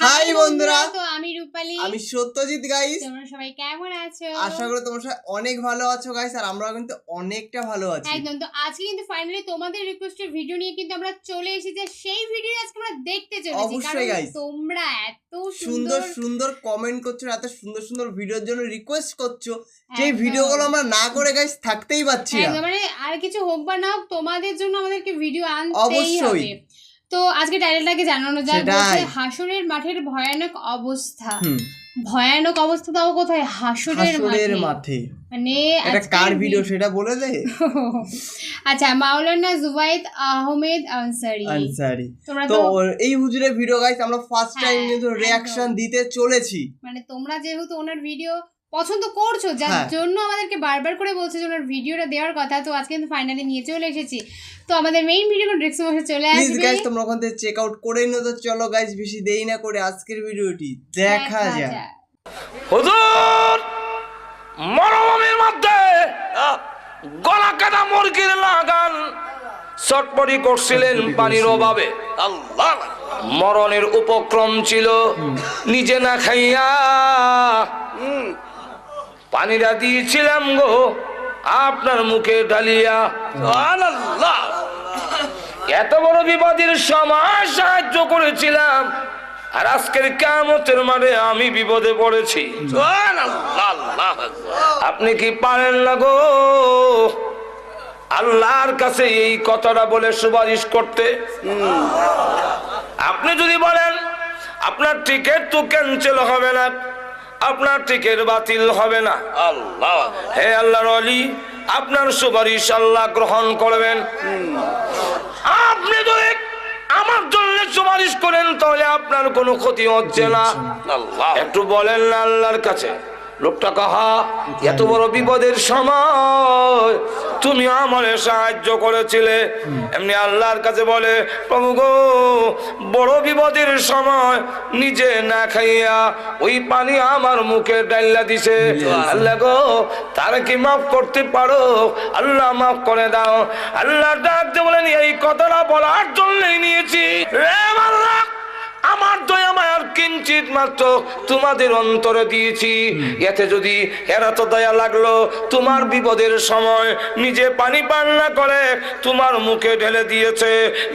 High বন্ধুরা। তো আমি রূপালী। আমি সত্যজিৎ গাইস তোমরা সবাই কেমন আছো? আশা করি তোমার সবাই অনেক ভালো আছো গাইস আর আমরা কিন্তু অনেকটা ভালো আছি। একদম। তো আজকে কিন্তু ফাইনালি তোমাদের রিকোয়েস্টের ভিডিও নিয়ে কিন্তু আমরা চলে এসেছি যে সেই ভিডিও আজকে আমরা দেখতে চলেছি। অবশ্যই কারণ তোমরা এত সুন্দর সুন্দর কমেন্ট করছ এত সুন্দর সুন্দর ভিডিওর জন্য রিকোয়েস্ট করছ। যে ভিডিওগুলো আমরা না করে গাইস থাকতেই পাচ্ছি না। মানে আর কিছু হোক বা না হোক তোমাদের জন্য আমাদেরকে ভিডিও আনতেই অবশ্যই। তো আজকে টাইটেলটাকে জানানো সেটাই। বলছে হাসুরের মাঠের ভয়ানক অবস্থা। ভয়ানক অবস্থা তাও কোথায়? হাসুরের মাঠে। মানে এটা কার ভিডিও সেটা বলে দে। আচ্ছা মাওলানা জুবাইদ আহমেদ আনসারি। আনসারি। তো এই হুজুরের ভিডিও গাইস আমরা ফার্স্ট টাইম হ্যাঁ, কিন্তু একদম। রিয়াকশন দিতে চলেছি। মানে তোমরা যেহেতু ওনার ভিডিও পছন্দ করছ যার হ্যাঁ। জন্য আমাদেরকে বারবার করে বলছে যে ওনার ভিডিওটা দেওয়ার কথা তো আজকে কিন্তু ফাইনালি নিয়ে চলে এসেছি। তো আমাদের মেইন ভিডিও ড্রেক্স বসে চলে প্লিজ আসবে। গাইস তোমরা ওখান থেকে চেক আউট করেই না তো চলো গাইস বেশি দেরি না করে আজকের ভিডিওটি দেখা যাক। হুজুর মরুভূমির মধ্যে গলা কাটা মুরগির লাগান চটপটি করছিলেন পানির অভাবে। আল্লাহ। মরণের উপক্রম ছিল নিজে না খাইয়া হুম, পানিটা দিয়েছিলাম গো আপনার মুখে আল্লাহ এত বড় বিপদের সময় সাহায্য করেছিলাম আর আজকের কামতের মাঠে আমি বিপদে পড়েছি। আপনি কি পারেন না গো? আল্লাহর কাছে এই কথাটা বলে সুপারিশ করতে। আপনি যদি বলেন আপনার টিকিট তো ক্যান্সেল হবে না। আপনার টিকিট বাতিল হবে না। আল্লাহ। হে আল্লাহর অলি আপনার সুপারিশ আল্লাহ গ্রহণ করবেন। আপনি যদি আমার জন্য সুপারিশ করেন তাহলে আপনার কোনো ক্ষতি হচ্ছে না। একটু বলেন না আল্লাহর কাছে। লোকটা কাহা, এত বড় বিপদের সময় তুমি আমার সাহায্য করেছিলে। এমনি আল্লাহর কাছে বলে, প্রভু গো, বড় বিপদের সময় নিজে না খাইয়া ওই পানি আমার মুখে ডাইলা দিছে। আল্লাহ গো, তার কি মাফ করতে পারো? আল্লাহ মাফ করে দাও। আল্লাহ ডাকতে বলেন, এই কথাটা বলার জন্যই নিয়েছি। রে আল্লাহ কিঞ্চিত মাত্র তোমাদের অন্তরে দিয়েছি। এতে যদি এরা তো দয়া লাগল তোমার বিপদের সময় নিজে পানি পান না করে তোমার মুখে ঢেলে দিয়েছে।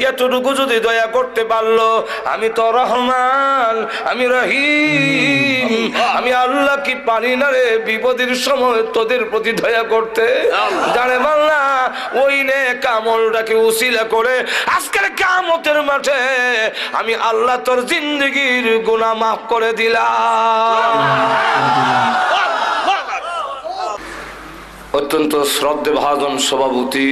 এতটুকু যদি দয়া করতে পারল আমি তো রহমান আমি রহিম। আমি আল্লাহ কি পারি না রে বিপদের সময় তোদের প্রতি দয়া করতে? জানে বাংলা ওই নে কামলটাকে উসিলা করে আজকের কামতের মাঠে আমি আল্লাহ তোর জিন্দগির গুনাহ মাফ করে দিলাম। অত্যন্ত শ্রদ্ধে ভাজন সভাপতি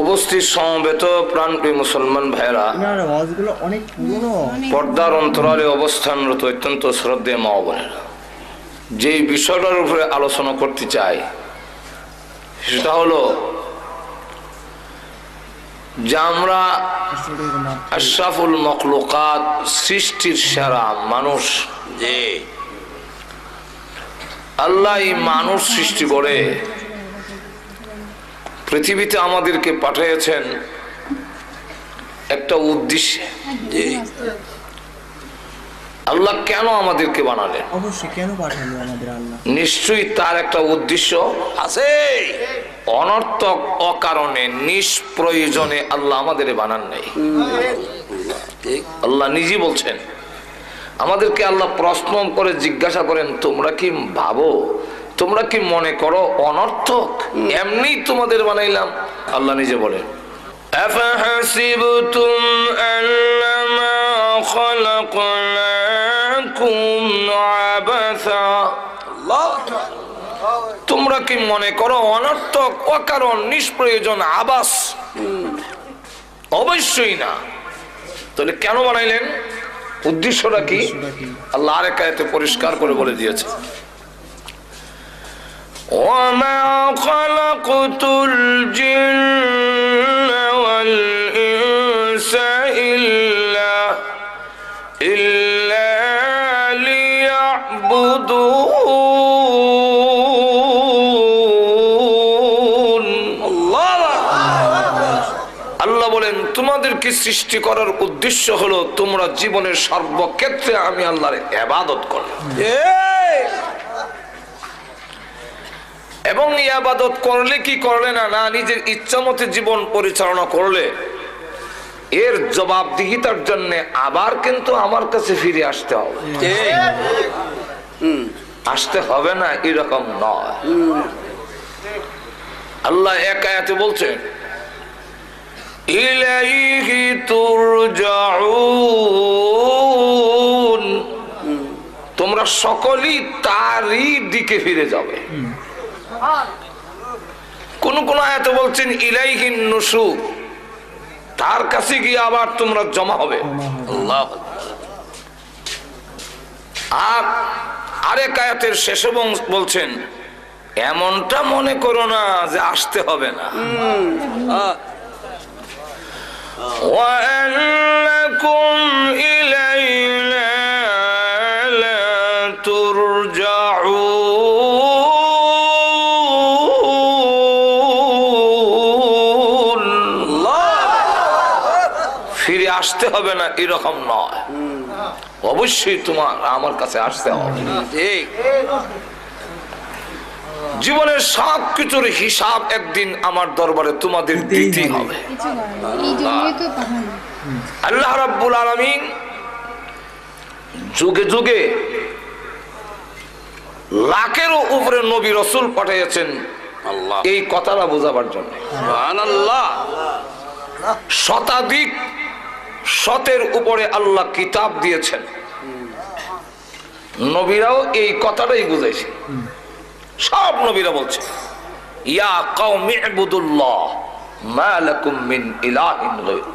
উপস্থিত সমবেত প্রাণপ্রিয় মুসলমান ভাইরা পর্দার অন্তরালে অবস্থানরত অত্যন্ত শ্রদ্ধে মা বোনেরা যেই বিষয়টার উপরে আলোচনা করতে চাই সেটা হলো যে আমরা আশরাফুল মখলুকাত সৃষ্টির সেরা মানুষ। যে আল্লাহ মানুষ সৃষ্টি করে পৃথিবীতে আমাদেরকে পাঠিয়েছেন একটা উদ্দেশ্যে। যে আল্লাহ কেন আমাদেরকে বানালেন অবশ্যই কেন পাঠালো আমাদের আল্লাহ নিশ্চয়ই তার একটা উদ্দেশ্য আছে অনর্থক অকারণে নিষ্প্রয়োজনে আল্লাহ আমাদের বানান নেই আল্লাহ নিজে বলছেন আমাদেরকে আল্লাহ প্রশ্ন করে জিজ্ঞাসা করেন তোমরা কি ভাবো তোমরা কি মনে করো অনর্থক এমনি তোমাদের বানাইলাম আল্লাহ নিজে বলেন أفحسبتم أنما خلقناكم عبثا তোমরা কি মনে করো অনর্থক অকারণ নিষ্প্রয়োজন আবাস অবশ্যই না তাহলে কেন বানাইলেন উদ্দেশ্যটা কি আল্লাহ আরেক আয়াতে পরিষ্কার করে বলে দিয়েছে وما خلقت الجن মানুষকে সৃষ্টি করার উদ্দেশ্য হলো তোমরা জীবনের সর্বক্ষেত্রে আমি আল্লাহর এবাদত করলাম। এবং এই আবাদত করলে কি করলে না? না নিজের ইচ্ছামত জীবন পরিচালনা করলে। এর জবাবদিহিতার জন্য আবার কিন্তু আমার কাছে ফিরে আসতে হবে। আসতে হবে না এরকম নয়। আল্লাহ এক আয়াতে বলছেন ইলাইহি তুরজাউন। তোমরা সকলেই তারই দিকে ফিরে যাবে। কোন কোন আয়াতে বলছেন ইলাইহিন নুসুর তার কাছে গিয়ে আবার তোমরা জমা হবে। আর আরেক আয়াতের শেষে বলছেন, এমনটা মনে করো না যে আসতে হবে না। ফিরে আসতে হবে না এরকম নয়। অবশ্যই তোমার আমার কাছে আসতে হবে। জীবনের সব কিছুর হিসাব একদিন আমার দরবারে তোমাদের দিতেই হবে। আল্লাহ রাব্বুল আলামিন যুগে যুগে লাখেরও উপরে নবী রসুল পাঠিয়েছেন আল্লাহ। এই কথাটা বোঝাবার জন্য। সুবহানাল্লাহ। শতাধিক শতের উপরে আল্লাহ কিতাব দিয়েছেন। নবীরাও এই কথাটাই বুঝাইছে সব নবীরা বলছে ইয়া কওমি ইবুদুল্লাহ মা লাকুম মিন ইলাহিন গায়রু।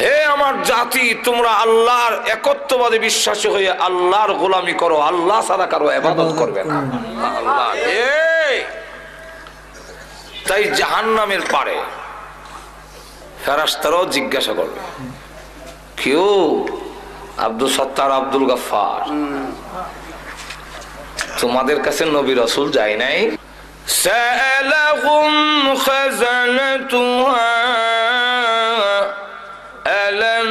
হে আমার জাতি তোমরা আল্লাহর একত্ববাদে বিশ্বাসী হয়ে আল্লাহর গোলামি করো আল্লাহ ছাড়া কারও ইবাদত করবে না। আল্লাহ তাই জাহান্নামের পারে ফেরাস্তারাও জিজ্ঞাসা করবে কেউ আব্দুল সত্তার আব্দুল গাফার তোমাদের কাছে নবী রসুল যায় নাই سألهم خزنتها ألم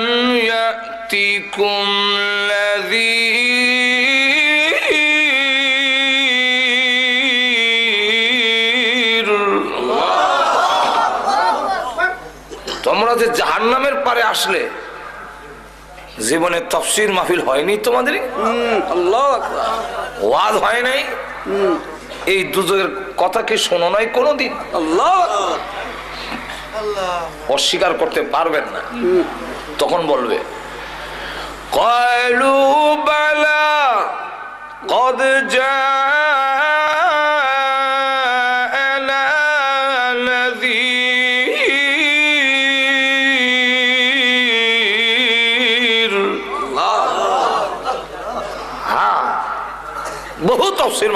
يأتكم نذير তোমরা যে জাহান্নামের পারে আসলে জীবনে তফসির মাহফিল হয়নি তোমাদের আল্লাহ আকবার ওয়াজ হয় নাই? এই দুজনের কথা কি শোনো নাই কোনোদিন? অস্বীকার করতে পারবেন না। তখন বলবে কয়লু বালা কদ যা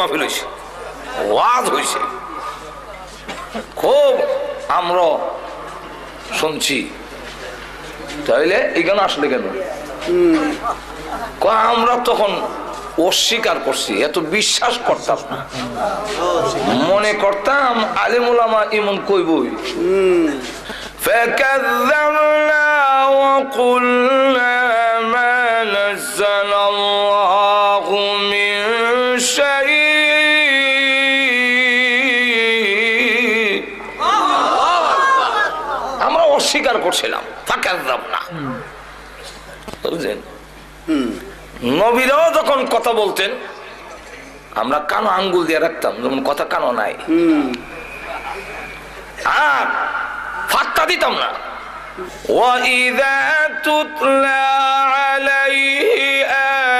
মাহফিল হয়েছে ওয়াজ হয়েছে খুব আমরা শুনছি তাইলে এখানে আসলে কেন কয় আমরা তখন অস্বীকার করছি এত বিশ্বাস করতাম না মনে করতাম আলিমুলামা ইমন কইবই فكذبنا وقلنا নবীরাও যখন কথা বলতেন আমরা কানো আঙ্গুল দিয়ে রাখতাম যেমন কথা কানো নাই আর ফাত্তা দিতাম না وإذا تتلى عليه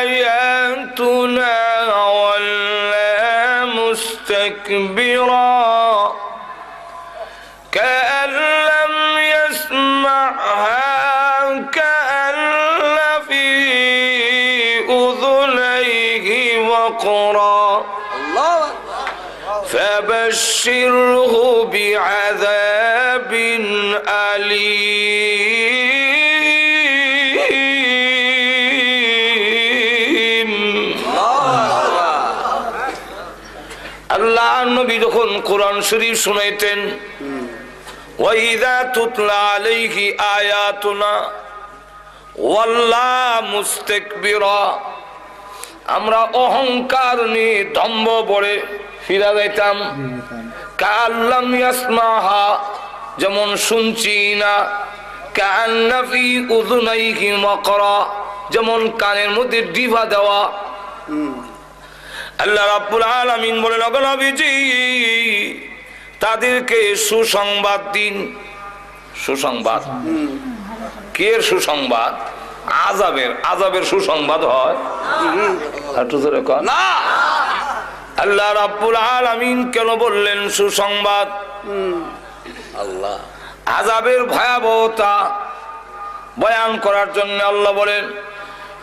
آياتنا ولا مستكبرا فبشره بعذاب أليم আল্লাহ নবী যখন কোরআন শরীফ শুনাইতেন وإذا تتلى عليه آياتنا ওয়াল্লা মুস্তেকবিরা আমরা অহংকার নিয়ে দম্ভ পড়ে ফিরা যাইতাম। কাল্লাম ইয়াসমাহা যেমন শুনছি না। কান্নাফি উদুনাইহি মকরা যেমন কানের মধ্যে ডিভা দেওয়া। আল্লাহ রাব্বুল আলামিন বলেন অগনবীজি তাদেরকে সুসংবাদ দিন। সুসংবাদ? কে সুসংবাদ? আজাবের আজাবের সুসংবাদ হয়। না! আল্লাহ রাব্বুল আলামিন কেন বললেন সুসংবাদ আল্লাহ আজাবের ভয়াবহতা বয়ান করার জন্য আল্লাহ বলেন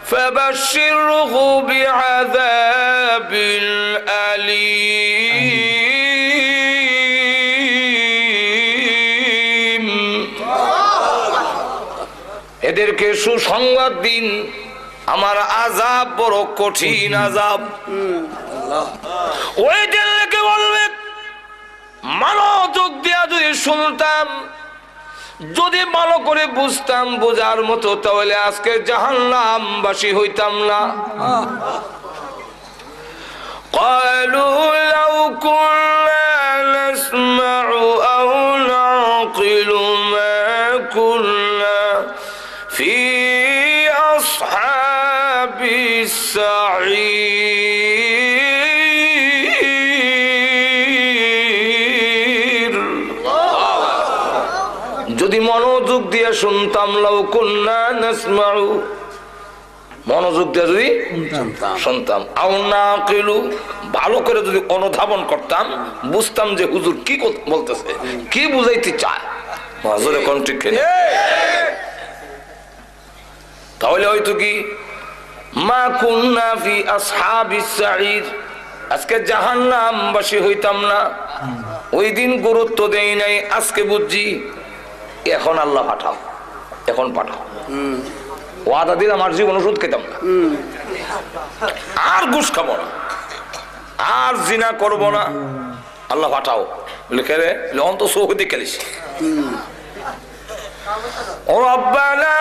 فبشره بعذاب أليم এদেরকে সুসংবাদ দিন আমার আজাব বড় কঠিন আজাব ওই জেলেকে বলবে মনোযোগ দিয়া যদি শুনতাম যদি ভালো করে বুঝতাম বোঝার মতো তাহলে আজকে জাহান্নাম বাসী হইতাম না قالوا لو كنا نسمع أو দিয়ে শুনতাম লাউ কুন্না নাসমাউ। মনোযোগ দিয়ে যদি শুনতাম। আও না কিলু ভালো করে যদি অনুধাবন করতাম বুঝতাম যে হুজুর কি বলতেছে কি বুঝাইতে চায়। হজরে কোন ঠিক তাহলে হয়তো কি মা কুন্না ফি আসহাবিস সাঈর আজকে জাহান্নামবাসী হইতাম না। ওই দিন গুরুত্ব দেই নাই আজকে বুঝছি এখন আল্লাহ পাঠাও। এখন পাঠাও। ওয়াদা দিন আমার জীবন ওষুধ খেতাম না। আর ঘুষ খাব না। আর জিনা করব না। আল্লাহ পাঠাও। লিখে রে? অন্ত সৌহদি খেলিস। ও আব্বা না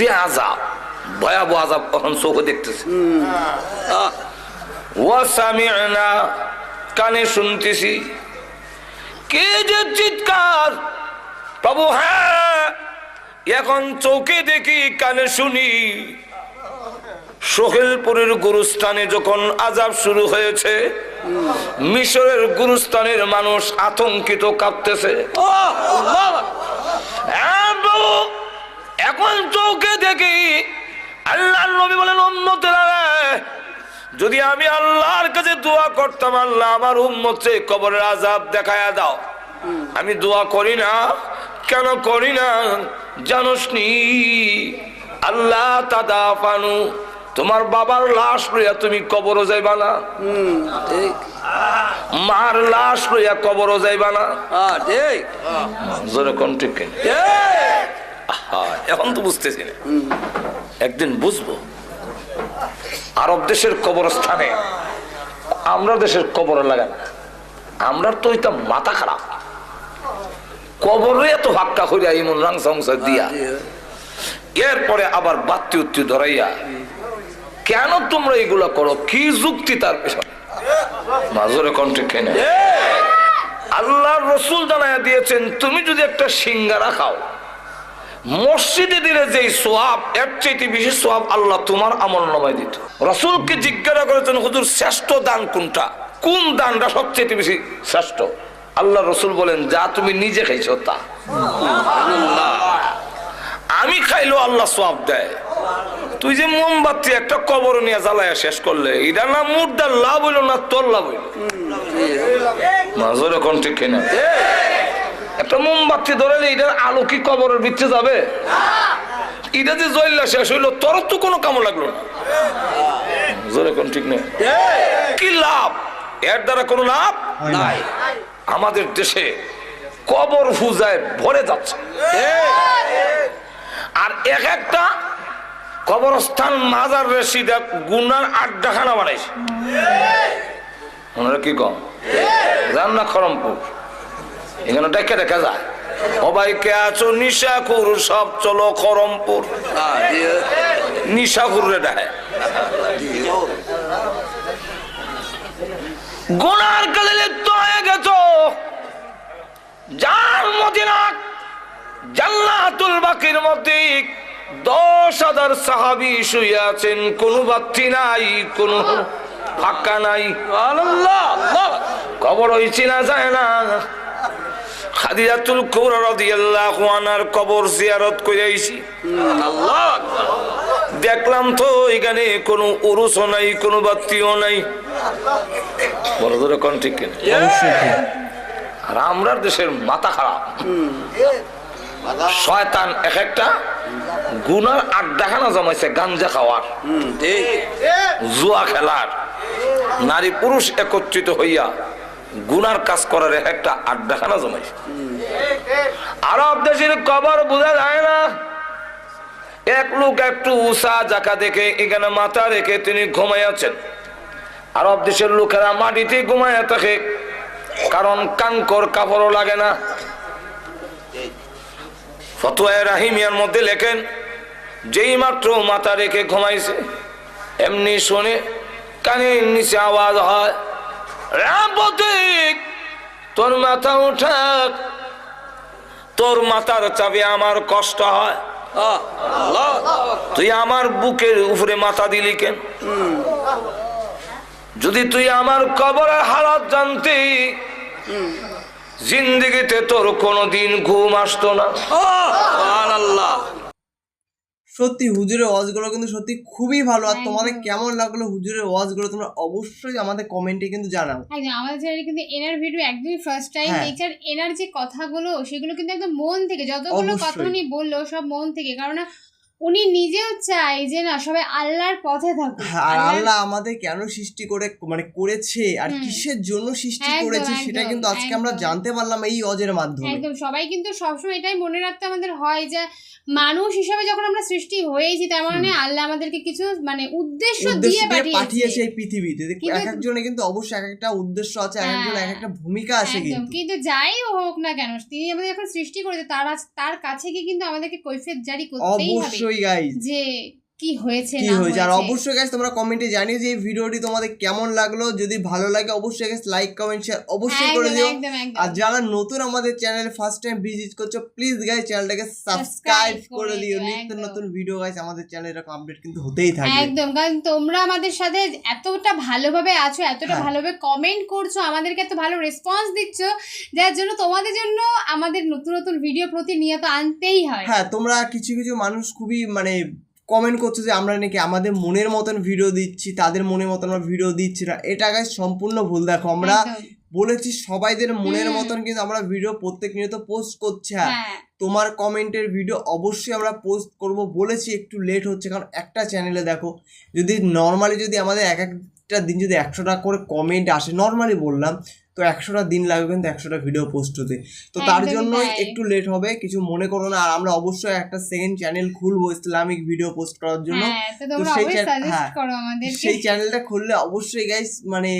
যে আজাব ভয়াবহ আজাব এখন চোখে দেখতেছি। ওয়াসামিনা কানে শুনতেছি। কে যে চিৎকার প্রভু হ্যাঁ এখন চোখে দেখি কানে শুনি। সোহেলপুরের গুরুস্থানে যখন আজাব শুরু হয়েছে মিশরের গুরুস্থানের মানুষ আতঙ্কিত কাঁপতেছে। এখন চোখে দেখি আল্লাহ নবী বলেন উম্মতেরা যদি আমি আল্লাহর কাছে দোয়া করতাম আল্লাহ আমার উম্মতে কবরের আজাব দেখায়া দাও। আমি দোয়া করি না কেন করি না জানোস নি আল্লাহ তাদা পানু তোমার বাবার লাশ লইয়া তুমি কবরও যাইবা না। মার লাশ লইয়া কবরও যাইবা না। ঠিক কোন? ঠিক। এখন তো বুঝতেছি না। একদিন বুঝব। আরব দেশের কবরস্থানে আমরা দেশের কবর লাগান আমরা তো হইতাম মাথা খারাপ। কবরে এত হাক্কা করিয়া ইমন সংসার দিয়া। এরপরে আবার বাত্তি উত্তি ধরাইয়া কেন তোমরা এগুলা করো? কি যুক্তি তার পেছনে? মাজরে কণ্ঠে কেনে আল্লাহ রসুল জানাইয়া দিয়েছেন তুমি যদি একটা সিঙ্গারা খাও মসজিদে দিলে যে সোয়াব, এর চাইতে বেশি সোয়াব আল্লাহ তোমার আমল নামায় দিত। রসুলকে জিজ্ঞাসা করেছেন, হুজুর, শ্রেষ্ঠ দান কোনটা? কোন দানটা সবচেয়ে বেশি শ্রেষ্ঠ? আল্লাহ রসুল বলেন, যা তুমি নিজে খাইছো তা। আমি খাইলো আল্লাহ সোয়াব দেয়। তুই যে মোমবাতি একটা কবর নিয়ে জ্বালায়া শেষ করলে, এটা না মুর্দার লাভ হইল না তোর লাভ হইল? মাজরে কোন ঠিক কিনা? একটা মোমবাতি ধরে এটার আলো কি কবরের ভিতরে যাবে? এটা যে জয়লা শেষ হইল তোর তো কোনো কামো লাগল না। জোরে কোন ঠিক নেই? কি লাভ? এর দ্বারা কোনো লাভ নাই। আমাদের দেশে কবর পূজায় ভরে যাচ্ছে। আর এক একটা কবরস্থান মাজার রেসিদা গুনার আড্ডাখানা বানাইছে। ওনারা কি কম? যান না খরমপুর এখানে ডেকে দেখা যায়। সবাইকে আছো? নিশাকুর সব চলো খরমপুর দিয়ে। নিশাকুর রে ডাহে গুনার কাজে লিপ্ত হয়ে গেছো। যার মদিনা জান্নাতুল বাকির মধ্যে দশ হাজার সাহাবি শুয়ে আছেন। কোন বাত্তি নাই কোন ফাঁকা নাই। কবর ওই চিনা যায় না। খাদিজাতুল কুবরা রাদিয়াল্লাহু আনহার কবর জিয়ারত করে আইছি। আল্লাহ দেখলাম তো এখানে কোনো উরুসও নাই কোনো বাত্তিও নাই। বড় ধরে কোন ঠিক কিনা? আর আমরার দেশের মাথা খারাপ। শয়তান এক একটা গুনার আড্ডাখানা জমাইছে গাঞ্জা খাওয়ার। জুয়া খেলার। নারী পুরুষ একত্রিত হইয়া গুনার কাজ করার এক একটা আড্ডাখানা জমাইছে আরব দেশের কবর বোঝা যায় না। এক লোক একটু উষা জাকা দেখে, এখানে মাথা রেখে তিনি ঘুমাইয়াছেন আরব দেশের লোকেরা মাটিতে ঘুমাইয়া থাকে, কারণ কাঙ্কর কাপড়ও লাগে না। ফতোয়া রাহিমিয়ার মধ্যে লেখেন, যেই মাত্র মাথা রেখে ঘুমাইছে, এমনি শুনে কানের নিচে আওয়াজ হয়। তোর মাথা উঠাক। তোর মাথার চাপে আমার কষ্ট হয়। তুই আমার বুকের উপরে মাথা দিলি কেন? যদি তুই আমার কবরের হালাত জানতি, জিন্দিগিতে তোর কোনোদিন ঘুম আসতো না। আল্লাহ সত্যি হুজুরের ওয়াজগুলো কিন্তু সত্যি খুবই ভালো। আর তোমাদের কেমন লাগল হুজুরের ওয়াজগুলো তোমরা অবশ্যই আমাদের কমেন্টে কিন্তু জানাও। একদম আমাদের চ্যানেলে কিন্তু এনার ভিডিও একদমই ফার্স্ট টাইম নেচার এনার যে কথাগুলো সেগুলো কিন্তু একদম মন থেকে যতগুলো কথা। উনি বলল সব মন থেকে। কারণ না, উনি নিজেও চায় যে না সবাই আল্লাহর পথে থাকুক। হ্যাঁ, আর আল্লাহ আমাদের কেন সৃষ্টি করে মানে করেছে আর। কিসের জন্য সৃষ্টি করেছে সেটা কিন্তু আজকে আমরা জানতে পারলাম এই অজের মাধ্যমে। একদম সবাই কিন্তু সবসময় এটাই মনে রাখতে আমাদের হয় যে মানুষ হিসাবে যখন আমরা সৃষ্টি হয়েছি তার মানে আল্লাহ আমাদেরকে কিছু মানে উদ্দেশ্য দিয়ে পাঠিয়েছে। এই পৃথিবীতে। এক একজনে কিন্তু অবশ্যই এক একটা উদ্দেশ্য আছে এক একজন হ্যাঁ। এক একটা ভূমিকা আছে কিন্তু। কিন্তু যাই হোক না কেন তিনি আমাদের যখন সৃষ্টি করেছে তার তার কাছে গিয়ে কিন্তু আমাদেরকে কৈফিয়ত জারি করতেই হবে। অবশ্যই গাইজ যে কি হয়েছে কি হয়েছে? আর অবশ্যই গাইজ তোমরা কমেন্টে জানিও যে এই ভিডিওটি তোমাদের কেমন লাগল। যদি ভালো লাগে অবশ্যই গাইজ লাইক কমেন্ট শেয়ার অবশ্যই করে দিও। আর যারা নতুন আমাদের চ্যানেলে ফার্স্ট টাইম ভিজিট করছ প্লিজ গাইজ চ্যানেলটাকে সাবস্ক্রাইব করে দিও। নিত্য নতুন ভিডিও গাইজ আমাদের চ্যানেলে এরকম আপডেট কিন্তু হতেই থাকবে। একদম কারণ তোমরা আমাদের সাথে এতটা ভালোভাবে আছো এতটা হ্যাঁ। ভালোভাবে কমেন্ট করছ আমাদেরকে এত ভালো রেসপন্স দিচ্ছ যার জন্য তোমাদের জন্য আমাদের নতুন নতুন ভিডিও প্রতিনিয়ত আনতেই হয়। হ্যাঁ তোমরা কিছু কিছু মানুষ খুবই মানে কমেন্ট করছ যে আমরা নাকি আমাদের মনের মতন ভিডিও দিচ্ছি তাদের মনের মতন আমরা ভিডিও দিচ্ছি না। এটা গাইজ সম্পূর্ণ ভুল। দেখো আমরা বলেছি সবাইদের মনের মতন কিন্তু আমরা ভিডিও প্রত্যেক নিয়ত পোস্ট করছি হ্যাঁ। হ্যাঁ। তোমার কমেন্টের ভিডিও অবশ্যই আমরা পোস্ট করব। বলেছি একটু লেট হচ্ছে কারণ একটা চ্যানেলে দেখো যদি নর্মালি যদি আমাদের এক একটা দিন যদি একশোটা করে কমেন্ট আসে নর্মালি বললাম তো একশোটা দিন লাগবে কিন্তু একশোটা ভিডিও পোস্ট হতে। তো তার একদমই জন্যই তাই। একটু লেট হবে কিছু মনে করো না। আর আমরা অবশ্যই একটা সেকেন্ড চ্যানেল খুলবো ইসলামিক ভিডিও পোস্ট করার জন্য। হ্যাঁ তো সেই হ্যাঁ, চ্যানেলটা খুললে অবশ্যই গাইস মানে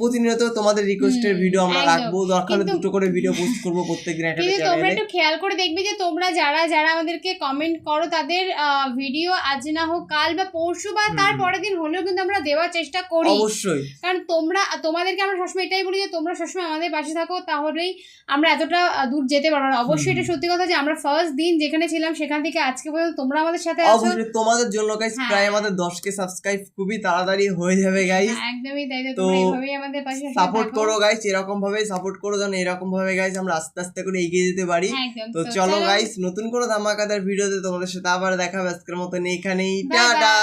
প্রতিনিয়ত তোমাদের রিকোয়েস্টের ভিডিও আমরা রাখব। দরকার হলে দুটো করে ভিডিও পোস্ট করব প্রত্যেকদিন একটা তোমরা একটু খেয়াল করে দেখবে যে তোমরা যারা যারা আমাদেরকে কমেন্ট করো তাদের ভিডিও আজ না হোক কাল বা পরশু বা তার পরের দিন হলেও কিন্তু আমরা দেওয়ার চেষ্টা করি। অবশ্যই। কারণ তোমরা তোমাদেরকে আমরা সবসময় এটাই বলি যে তোমরা সবসময় আমাদের পাশে থাকো তাহলেই আমরা এতটা দূর যেতে পারব আর অবশ্যই এটা সত্যি কথা যে আমরা ফার্স্ট দিন যেখানে ছিলাম সেখান থেকে আজকে পর্যন্ত তোমরা আমাদের সাথে আছো। অবশ্যই তোমাদের জন্য গাইস হ্যাঁ। প্রায় আমাদের দশ কে সাবস্ক্রাইব খুবই তাড়াতাড়ি হয়ে যাবে গাইস হ্যাঁ, একদমই তাই। তো এইভাবেই আমাদের পাশে সাপোর্ট করো গাইস এরকম ভাবে সাপোর্ট করো যেন এরকম ভাবে গাইস আমরা আস্তে আস্তে করে এগিয়ে যেতে পারি। হ্যাঁ, তো চলো গাইস নতুন করে ধামাকাদার ভিডিওতে তোমাদের সাথে আবার দেখা হবে আজকের মতন এইখানেই bye. টাটা!